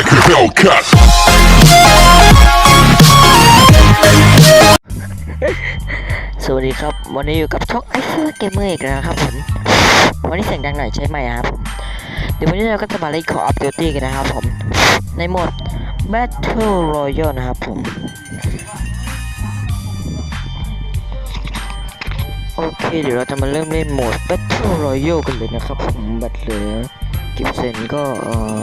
like a Hellcat. สวัสดีครับ วันนี้อยู่กับช่องไอซ์เกมเมอร์อีกแล้วนะครับผมวันนี้เสียงดังหน่อยใช่ไหมครับผมเดี๋ยววันนี้เราก็จะมาเล่น Call of Duty กันนะครับผม ในโหมด Battle Royale นะครับผม โอเค เดี๋ยวเราจะมาเริ่มเล่นโหมด Battle Royale กันเลยนะครับผม บัตรเหลือกิฟเซนก็เอ่อ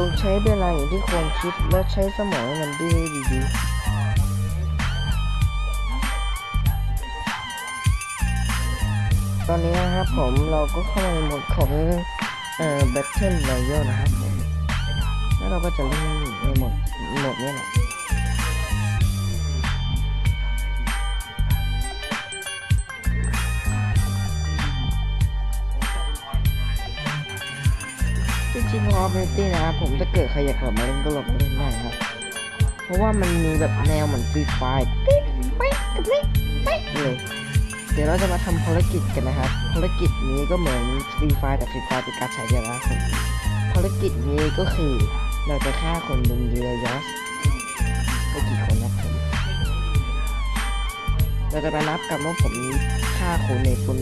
จงใช้เวลาอย่างที่ควรคิด และใช้สมองมันดีดีตอนนี้นะครับผมเราก็เข้ามาในโหมดของเอ่อ Battle Royale นะครับ แล้วเราก็จะเล่นในโหมดโหมดนี้แหละ จริงๆ Call of Duty นะครับผมถ้าเกิดใครอยากกลับมาเล่นก็ลองเล่นได้ครับ เพราะว่ามันมีแบบแนวเหมือนฟรีไฟร์ปิ๊กปิ๊กปิ๊กปิ๊กเลยเดี๋ยวเราจะมาทำภารกิจกันนะครับ ภารกิจนี้ก็เหมือนฟรีไฟร์แต่ฟรีไฟร์เป็นการใช้ยวนะครับผมภารกิจนี้ก็คือเราจะฆ่าคนบนเรือยอชต์ไม่กี่คนนะครับผมเราจะมานับกันว่าผมฆ่าคนในคน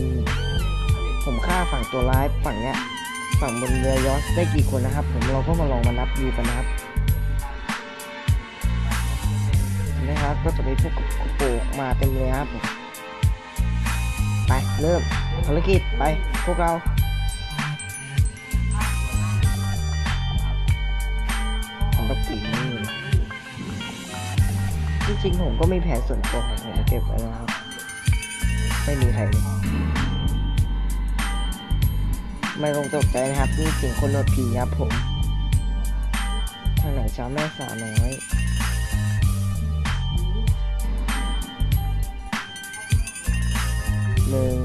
ผมฆ่าฝั่งตัวร้ายฝั่งเนี้ย ฝั่งบนเรือยอชได้กี่คนนะครับ ผมเราก็มาลองมานับดูกันนะครับเห็นะครับ ก็จะมีพวกกระโปงมาเต็มเลยครับผมไปเริ่มภารกิจไปพวกเราผมต้องปีนนี่จริงผมก็มีแผนส่วนตัวของผมเก็บไว้นะครับ ไม่มีใครเลย ไม่ต้องตกใจนะครับนี่เสียงคนโดดผีครับผม ทางไหนช้าแม่สาวน้อยหนึ่ง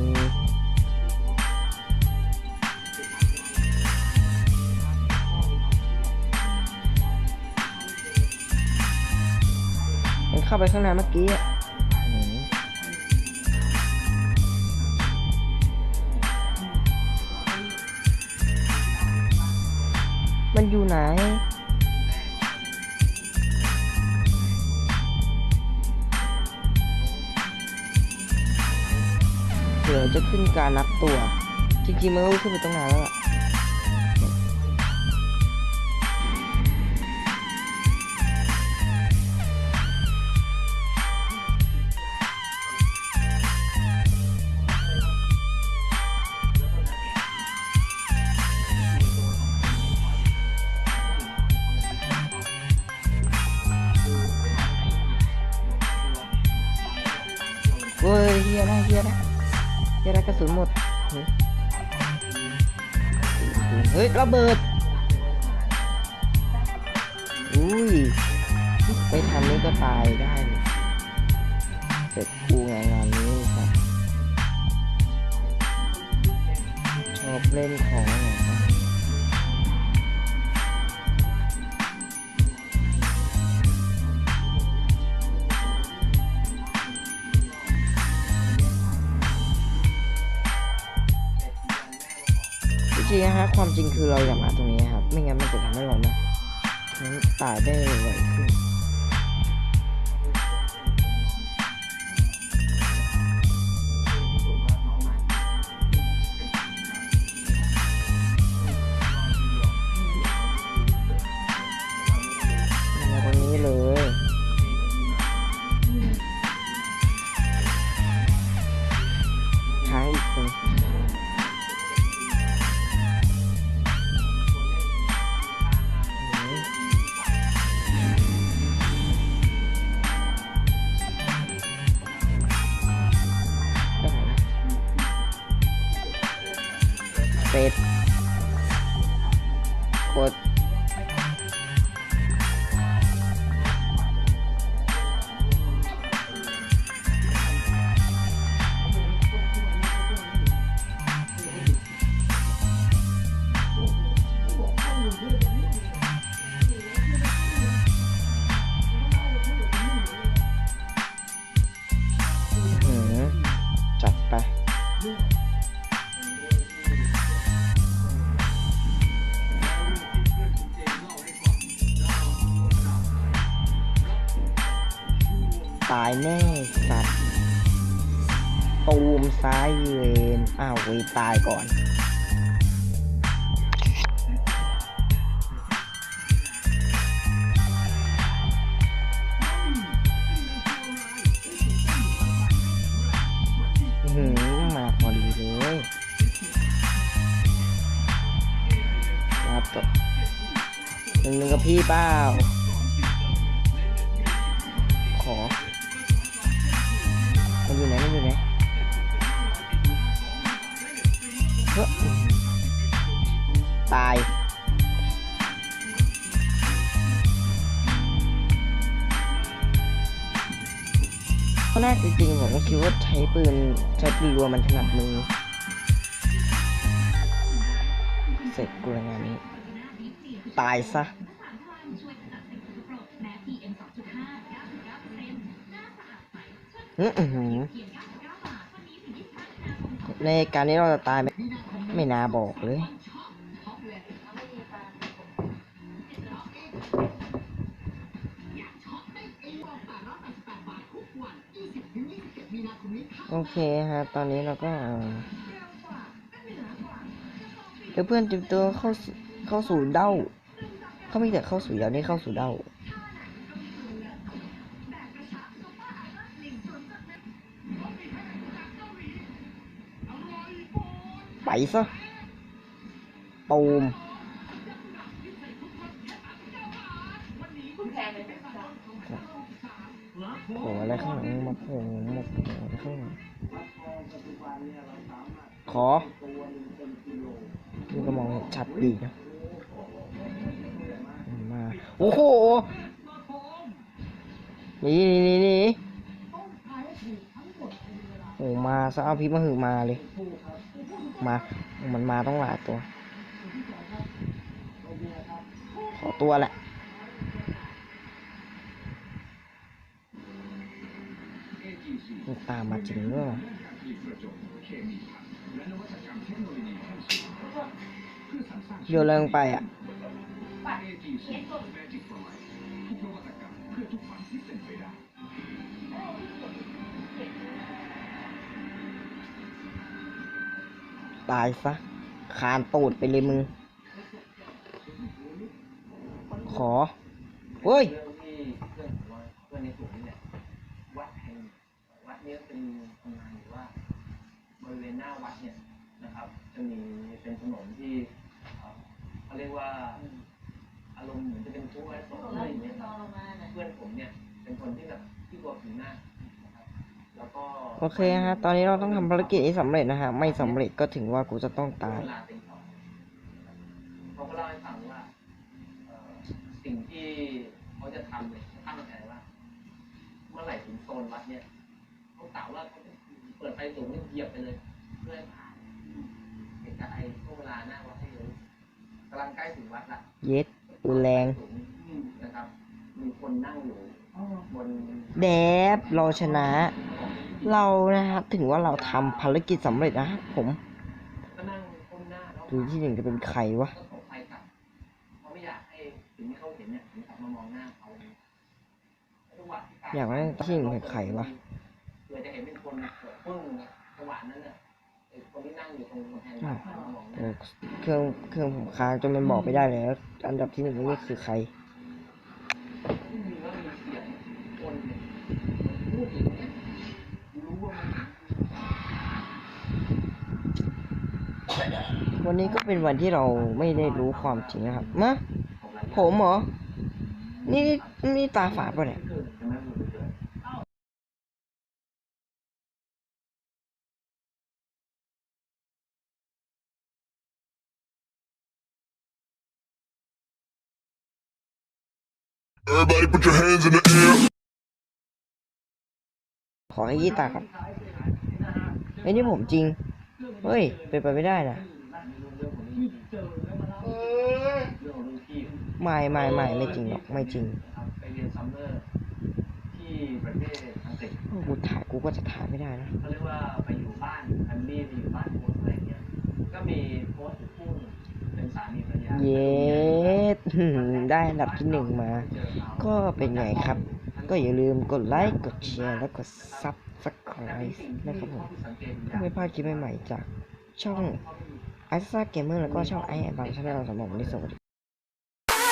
มันเข้าไปข้างในเมื่อกี้ มันอยู่ไหน เดี๋ยวจะขึ้นการนับตัว จริงๆมันก็ขึ้นไปตรงไหนแล้วล่ะ ยอะนะเยอะนะกระสุนหมด เฮ้ยระเบิด อุ้ยไม่ทันนี่ก็ตายได้ เสร็จกูงานงานนี้ครับชอบเล่นของไง รอจริงๆนะฮะความจริงคือเราอยากมาตรงนี้ครับ ไม่งั้นมันจะทำให้เรานะตายได้ไวขึ้น ก ตูมซ้ายเวนอ้าวเวตายก่อนหือมาพอดีเลยมาบหนึ่งหนึ่งกับพี่เปล่าขอมันอยู่ไหน อยู่ไหนเฮ้ยตายตอนแรกจริงๆผมก็คิดว่าใช้ปืน ใช้ปืนรัวมันถนัดมือ เสร็จกูแล้วงานนี้ ตายซะในการนี้เราจะตายไหม ไม่น่าบอกเลย โอเคฮะ ตอนนี้เราก็เดี๋ยวเพื่อนจิมตัวเข้าเข้าสู่เด้า เขาไม่แต่เข้าสู่ยาวนี่เข้าสู่เด้า ซะตูมโผล่อะไรข้างหลังมาโผล่มาโผล่อะไรข้างหลังขอนี่ก็มองชัดดีนะมา โอ้โหนี่นี่นี่นี่โอ้มาซะเอาพิษมาหือมาเลย มามันมาต้องหลายตัว ขอตัวแหละตามมาจริงด้วยวะโยนแรงไปอะตายซะคานตูดไปเลยมึง ขอเฮ้ยเรื่องที่เพื่อนผมว่าเพื่อนในกลุ่มนี้เนี่ยวัดแห่งวัดเนี้เป็นตำนานอยู่ว่าบริเวณหน้าวัดเนี่ยนะครับ จะมีเป็นถนนที่เอ่อเขาเรียกว่าอารมณ์เหมือนจะเป็นทุ่งไม้สดอะไรอย่างเงี้ยครับเพื่อนผมเนี่ย เป็นคนที่แบบที่กลัวผีมาก โอเคฮะ ตอนนี้เราต้องทำภารกิจให้สำเร็จนะฮะ ไม่สำเร็จก็ถึงว่ากูจะต้องตายเวลาตีสองเขาก็เล่าให้ฟังว่าเอ่อสิ่งที่เขาจะทำเนี่ยตั้งใจว่า เมื่อไหร่ถึงโซนวัดเนี่ยเขากล่าวว่าเขาจะเปิดไฟสูงเนี่ยเหยียบไปเลยเพื่อให้ผ่านเหตุการณ์ไอ้ช่วงเวลาหน้าวัดให้รู้กำลังใกล้ถึงวัดละ เย็ดปืนแรง นะครับ มีคนนั่งอยู่บน แดบเราชนะ เรานะครับถึงว่าเราทำภารกิจสำเร็จนะครับผมก็นั่งก้มหน้าแล้วที่หนึ่งจะเป็นใครวะอยากให้ที่เขาเห็นเนี่ยถึงกลับมามองหน้าเขาจังหวะที่อยาที่หนึ่งเป็นใครวะเคนเกิดปึ้งจังหวะเครื่องเครื่องผมค้างจนมันบอกไม่ได้เลยอันดับที่หนึ่งนี่คือใคร ที่มีว่ามีเสียงคนเนี่ยมันพูดอย่างเงี้ยรู้ว่ามัน วันนี้ก็เป็นวันที่เราไม่ได้รู้ความจริงนะครับมาของอะไรผมเหรอ นี่นี่ตาฝาดปะเนี่ยเกิดจะนั่งอยู่เกิด Everybody put your hands in the air. ขอให้ยี่ตาครับไอ้ยนี่ผมจริง เฮ้ย เป็นไปไม่ได้นะ เรื่องของนี้เรื่องของรุ่นพี่ ไม่ไม่ไม่ไม่จริงหรอกไม่จริงนะครับไปเรียนซัมเมอร์ที่ประเทศอังกฤษกูถ่ายกูก็จะถ่ายไม่ได้นะเขาเรียกว่าไปอยู่บ้านแฟมิลี่ไปอยู่บ้านโค้ชอะไรเงี้ยก็มีโค้ชอยู่คู่หนึ่งเป็นสามีภรรยาเย็ดได้อันดับที่หนึ่งมาเจอเขาก็เป็นไงครับก็ก็อย่าลืมกดไลค์กดแชร์และกด Subscribe นะครับผมเพื่อไม่พลาดคลิปใหม่ๆจากช่องไอซ่าเกมเมอร์แล้วก็ช่องไอแอนบางชาแนลสำหรับวันนี้สวัสดี